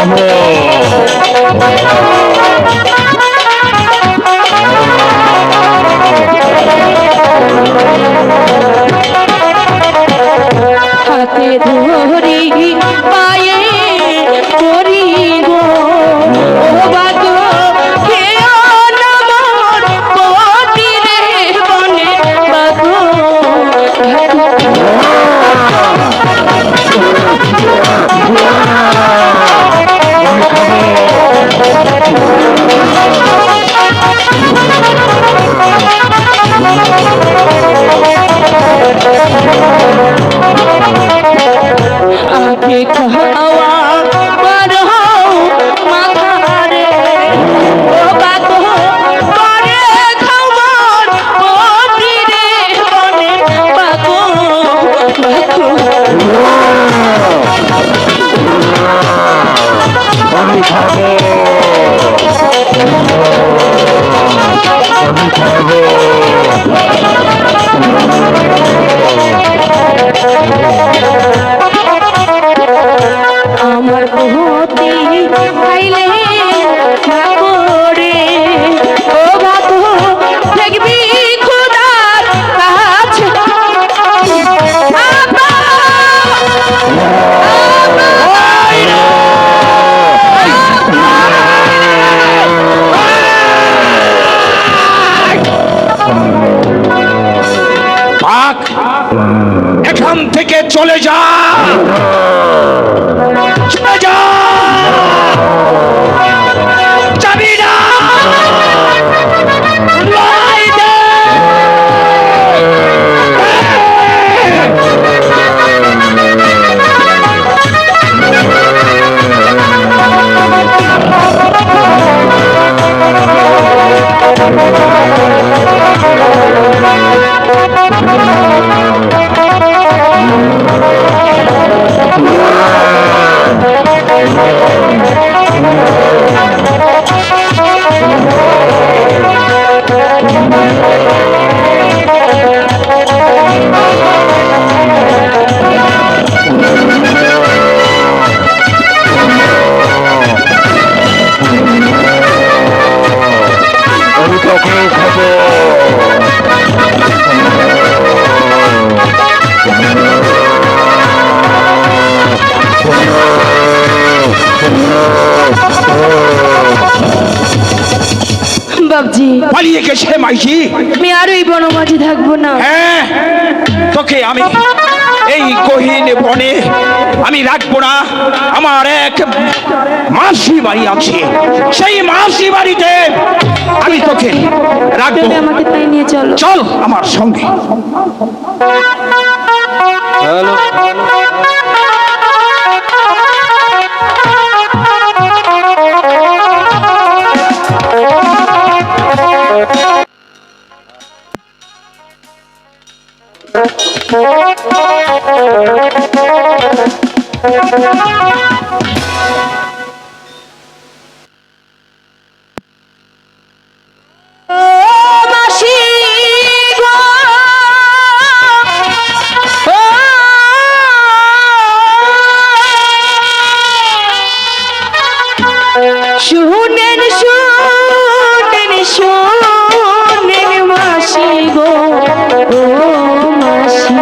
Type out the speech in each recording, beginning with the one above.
হাতে পালিয়ে গেছে মাইকি। আমি আর এই বনমাঝে থাকব না। হ্যাঁ তোকে আমি এই গহীন বনে আমি রাখব না। আমার এক মাসি বাড়ি আছে। সেই মাসি বাড়িতে আমি তোকে রাখব। তুমি আমাকে তাই নিয়ে চলো। চল আমার সঙ্গে। ও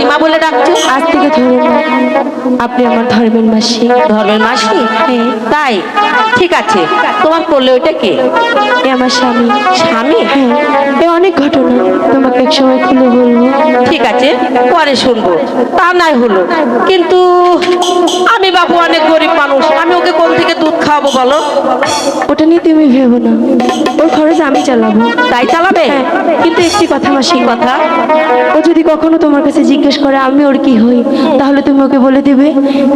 আমাকে আপনি আমার ধর্মের মাসি। ধর্মের মাসি? তাই? ঠিক আছে। তোমার করলে ওইটা কে? এ আমার স্বামী। স্বামী? হ্যাঁ। এ অনেক ঘটনা। তোমাকে এক সময় খুলে বলব। ঠিক আছে। পরে শুনব। তা নাই হলো। কিন্তু আমি বাবু অনেক গরিব মানুষ। আমি ওকে কোন থেকে দুধ খাওয়াবো বলো? ওটা নিয়ে তুমি ভেবো না। ওর খরচ আমি চালাবো। তাই চালাবে? হ্যাঁ। কিন্তু একটি কথা মাসি। কথা? ও যদি কখনো তোমার কাছে জিজ্ঞেস করে আমি ওর কি হই তাহলে তুমি ওকে বলে দিবে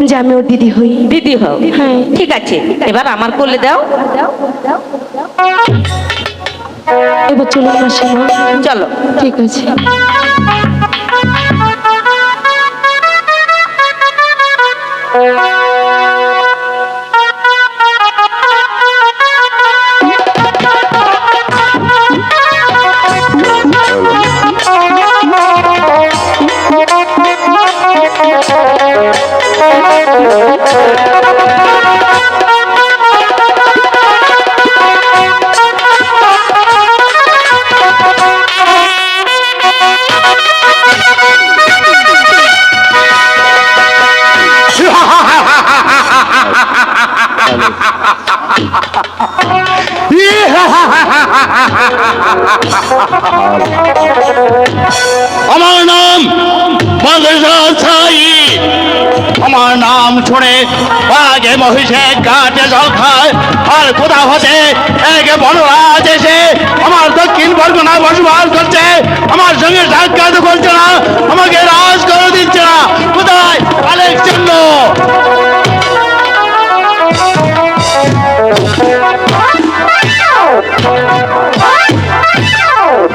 যে আমি ওর দিদি হই। দিদি হও। হ্যাঁ। ঠিক আছে এবার আমার করলে দাও। এবার চলো চলো। ঠিক আছে। Oh, মহিষে গাটে জল খায় আর কোথা হতে এক বনরাজ এসে আমার দক্ষিণ বরগুনা বসবাস করছে। আমার সঙ্গে সাক্ষাৎ করছে না আমাকে রাজ করে দিচ্ছে না। কোথায়? আলেক জন্য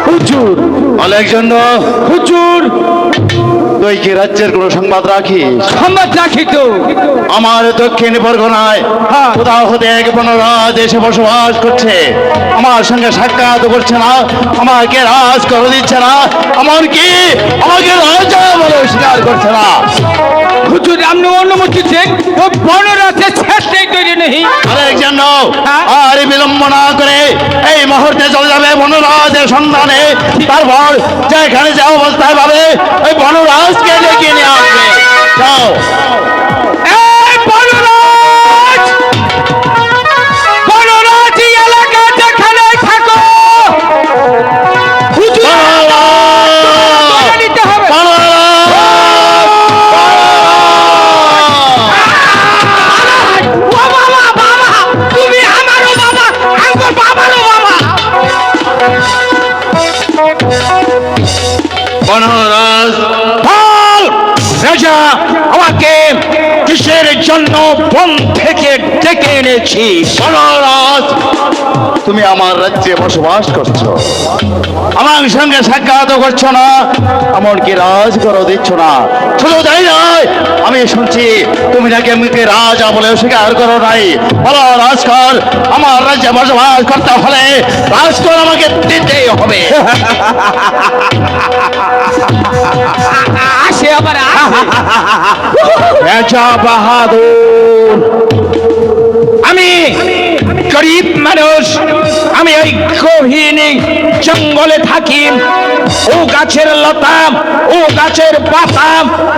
হুজুর। আলেকজান্ডার হুজুর। তুই কি রাজ্যের কোন সংবাদ রাখিস সংবাদ রাখি তো। আমার দক্ষিণ পরগনায় হ্যাঁ। কোথাও হতে এক বনরাজ এসে বসবাস করছে। আমার সঙ্গে সাক্ষাৎ করছে না আমাকে রাজ করে দিচ্ছে না এমনকি আমাকে রাজা বলে স্বীকার করছে না। হুজুর আপনি অনুমতি দেন ও বনরাতে শেষটাই তৈরি নেই। আরেক জন্য হ্যাঁ। আর বিলম্ব না করে এই মুহূর্তে চলে যাবে বনরাজের সন্ধানে। তারপর যেখানে যে অবস্থায় পাবে ওই বনরাজকে ডেকে নিয়ে আসবে যাও এই তুমি আমার রাজ্যে বসবাস করছ। আমার সঙ্গে সাক্ষাৎ করছ না এমনকি রাজ করো দিচ্ছ না। শুধু তাই নয় আমি শুনছি তুমি নাকি আমাকে রাজা বলে স্বীকার করো নাই। বলো রাজকর আমার রাজ্যে বসবাস করতে হলে রাজকর আমাকে দিতেই হবে। আসে আবার বাহাদুর আমি গরিব মানুষ আমি ওই গহীন জঙ্গলে থাকি ও গাছের লতা ও গাছের পাতা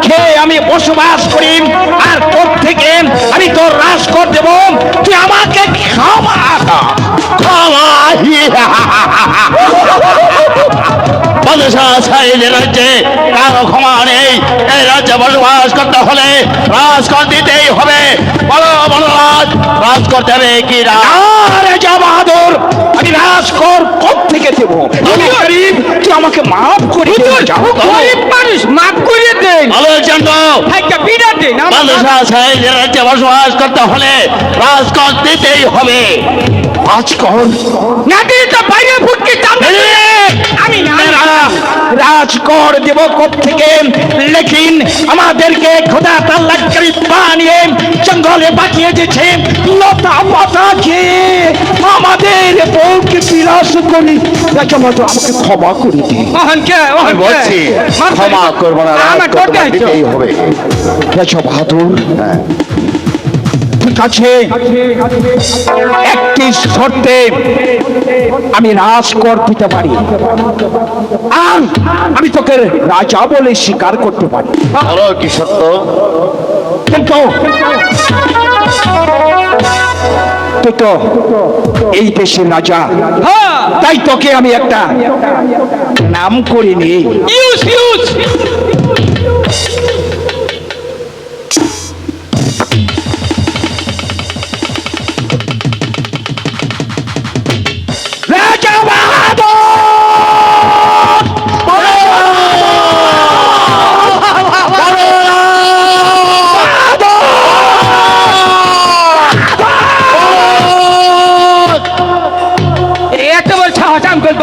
খেয়ে আমি বসবাস করি আর তোর থেকে আমি তোর রাস কর দেব তুই আমাকে খাওয়া কর। রাজ্যে কারও ক্ষমা নেই। এই রাজ্যে বসবাস করতে হলে রাজকর দিতেই হবে। বলো বনরাজ রাজ করতে হবে কি বাহাদুর আমি রাজকর কর থেকে দেব। আমি গরিব তুই আমাকে মাফ করে গরিব মানুষ মাফ করে দেন একটা বিরাট দিন সাহেবের রাজ্যে বসবাস করতে হলে রাজকর দিতেই হবে। রাজকর না দিলে তো বাইরে ফুটকে না রাজকর দেব কব থেকে লেকিন আমাদেরকে খোদা তাল্লাকারী বানিয়ে জঙ্গলে পাঠিয়ে দিয়েছে। লতা পাতা খেয়ে আমাদের বউকে বিলাস করি। রাজামাতো আমাকে ক্ষমা করে দিন। আমি বলছি ক্ষমা করব না রাজকর দিতেই হবে। রাজা বাহাদুর ঠিক আছে একটি শর্তে আমি রাজ কর দিতে পারি। আর আমি তোকে রাজা বলে স্বীকার করতে পারি। বলো কি সত্য কিন্তু তুই তো এই দেশের রাজা তাই তোকে আমি একটা নাম করে নি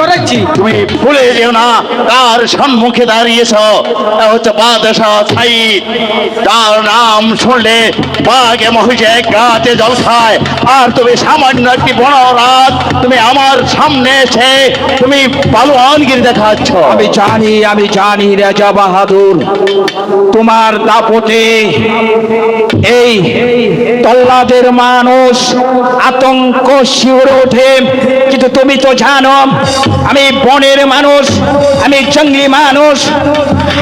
বড়াচ্ছি তুমি ভুলে যেও না তার সম্মুখে দাঁড়িয়েছ তা হচ্ছে বাদশাহ সাইদ তার নাম শুনলে বাঘে মহিষে গাছে জল খায়। আর তুমি সামান্য একটি বনরাত তুমি আমার সামনে এসে তুমি পালোয়ানগিরি দেখাচ্ছ। আমি জানি আমি জানি রাজা বাহাদুর তোমার দাপটে এই তল্লাদের মানুষ আতঙ্ক শিউরে ওঠে। কিন্তু তুমি তো জানো আমি বনের মানুষ আমি জঙ্গলি মানুষ।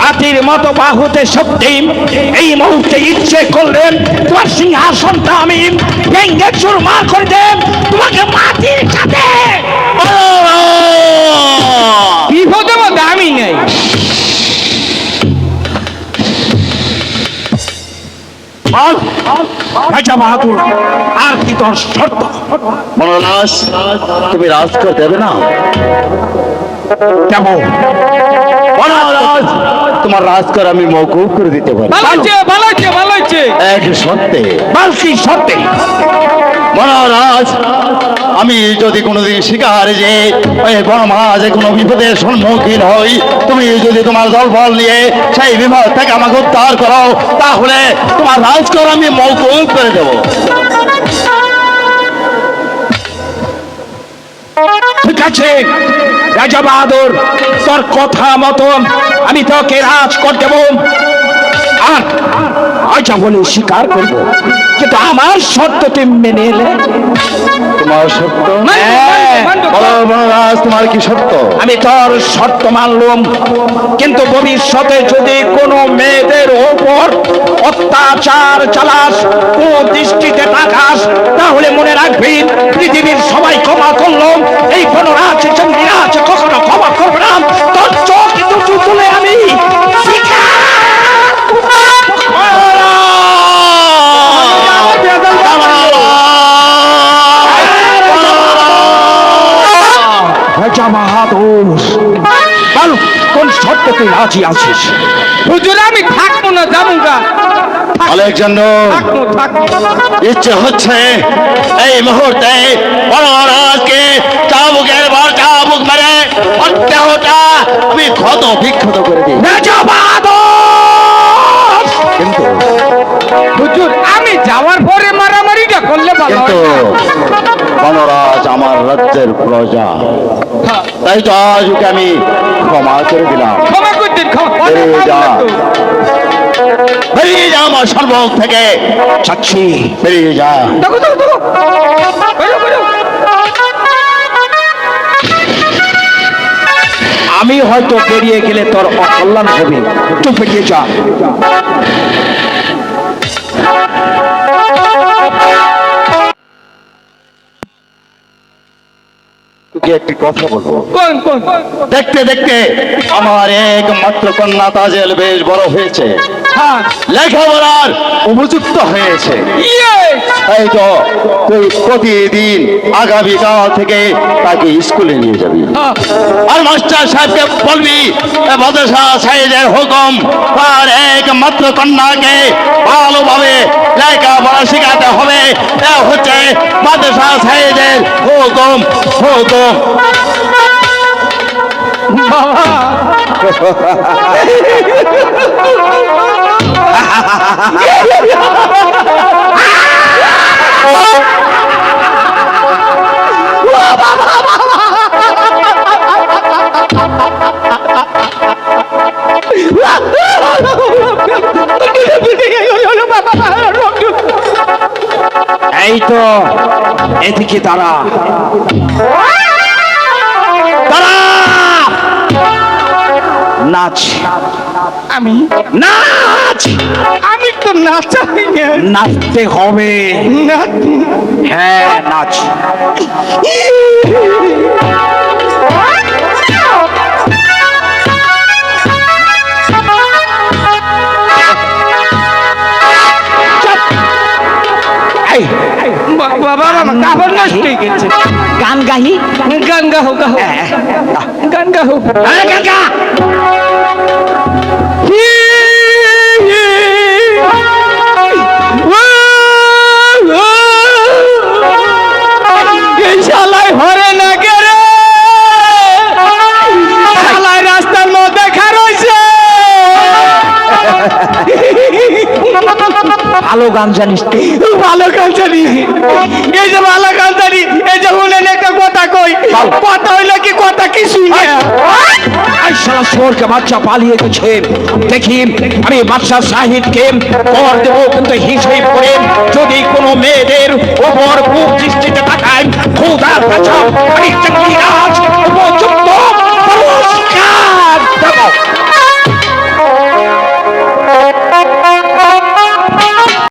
হাতির মতো বাহুতে শক্তি। এই মুহূর্তে ইচ্ছে করলেন তোমার সিংহাসনটা আমি ভেঙ্গে চুরমার করে দেব। তোমাকে মাটির সাথে বিপদের মধ্যে আমি নেই। বল রাজা বাহাদুর আর কি তোর শর্ত? মনোনাস তুমি রাজকর দেবে না? কেমন? তোমার রাজকর আমি মৌকুব করে দিতে পারি। এক সত্যি বালকি সত্যি মহারাজ আমি যদি কোনোদিন শিকার যে ওই বনমাঝে কোনো বিপদের সম্মুখীন হই তুমি যদি তোমার দলবল নিয়ে সেই বিপদ থেকে আমাকে উদ্ধার করো তাহলে তোমার রাজকর আমি মৌকুব করে দেবো। ঠিক আছে রাজা বাহাদুর তোর কথা মতন আমি তোকে রাজ করে দেব। আর আচ্ছা বলে স্বীকার করব কিন্তু আমার শর্ত মেনে এলে তোমার সত্য হ্যাঁ, তোমার কি সত্য আমি তোর শর্ত মানলাম। কিন্তু ভবিষ্যতে যদি কোনো মেয়েদের ওপর অত্যাচার চালাস কোন দৃষ্টিতে তাকাস তাহলে মনে রাখবি পৃথিবীর সবাই ক্ষমা করল এই বনরাজ চন্দ্ররাজ কখনো ক্ষমা শর্তে তুই রাজি আছিস? হুজুর আমি থাকব না যাব গা আলেকজান্ডার ইচ্ছে হচ্ছে এই মুহূর্তে মহারাজকে চাবুকের বার চাবুক মেরে অত্যাহটা আমি ক্ষত বিক্ষত করে দিই। কিন্তু হুজুর আমি যাওয়ার পরে মারামারিটা করলে ভালো কিন্তু বনরাজ আমার রাজ্যের প্রজা। হ্যাঁ। তাই তো আজ ওকে আমি ক্ষমা করে দিলাম ক্ষমা বেরিয়ে যা। আমার সম্মুখ থেকে চাচ্ছি বেরিয়ে যা আমি হয়তো বেরিয়ে গেলে তোর অকল্যাণ হবে। তুই বেরিয়ে যা। তোকে একটি কথা বলব। দেখতে দেখতে আমার একমাত্র কন্যা তাজেল বেশ বড় হয়েছে। হ্যাঁ। লেখাপড়ার উপযুক্ত হয়েছে। এই তো তুই প্রতিদিন আগামীকাল থেকে তাকে স্কুলে নিয়ে যাবি। হ্যাঁ। আর মাস্টার সাহেবকে বলবি মাদ্রাসা সাহেবের হুকুম তার ছাত্র কন্যাকে ভালোভাবে লেখাপড়া শেখাতে হবে তা হচ্ছে মাদ্রাসা সাহেবের হুকুম হুকুম বাবা এই তো এদিকে তারা নাচ। আমি? নাচ! আমি তো নাচাই নাচতে হবে। হ্যাঁ নাচ। বা- বাবা বাবা কাপড় নষ্ট হয়ে গেছে গান গাহি গান গাহো গাহো হ্যাঁ, গান গাহো আরে গান গা ভালো গান জানিস ভালো গান জানি। এই যে ভালো গান জানি এই যে শুনেন একটা কথা কই। কথা হইল কি কথা কি শুনে? এই বাচ্চা পালিয়ে গেছে। দেখি আমি সাহিদকে কর দেবো কিন্তু হিসেব করে যদি কোনো মেয়েদের ওপর খুব দৃষ্টিতে তাকায় কাছে আমি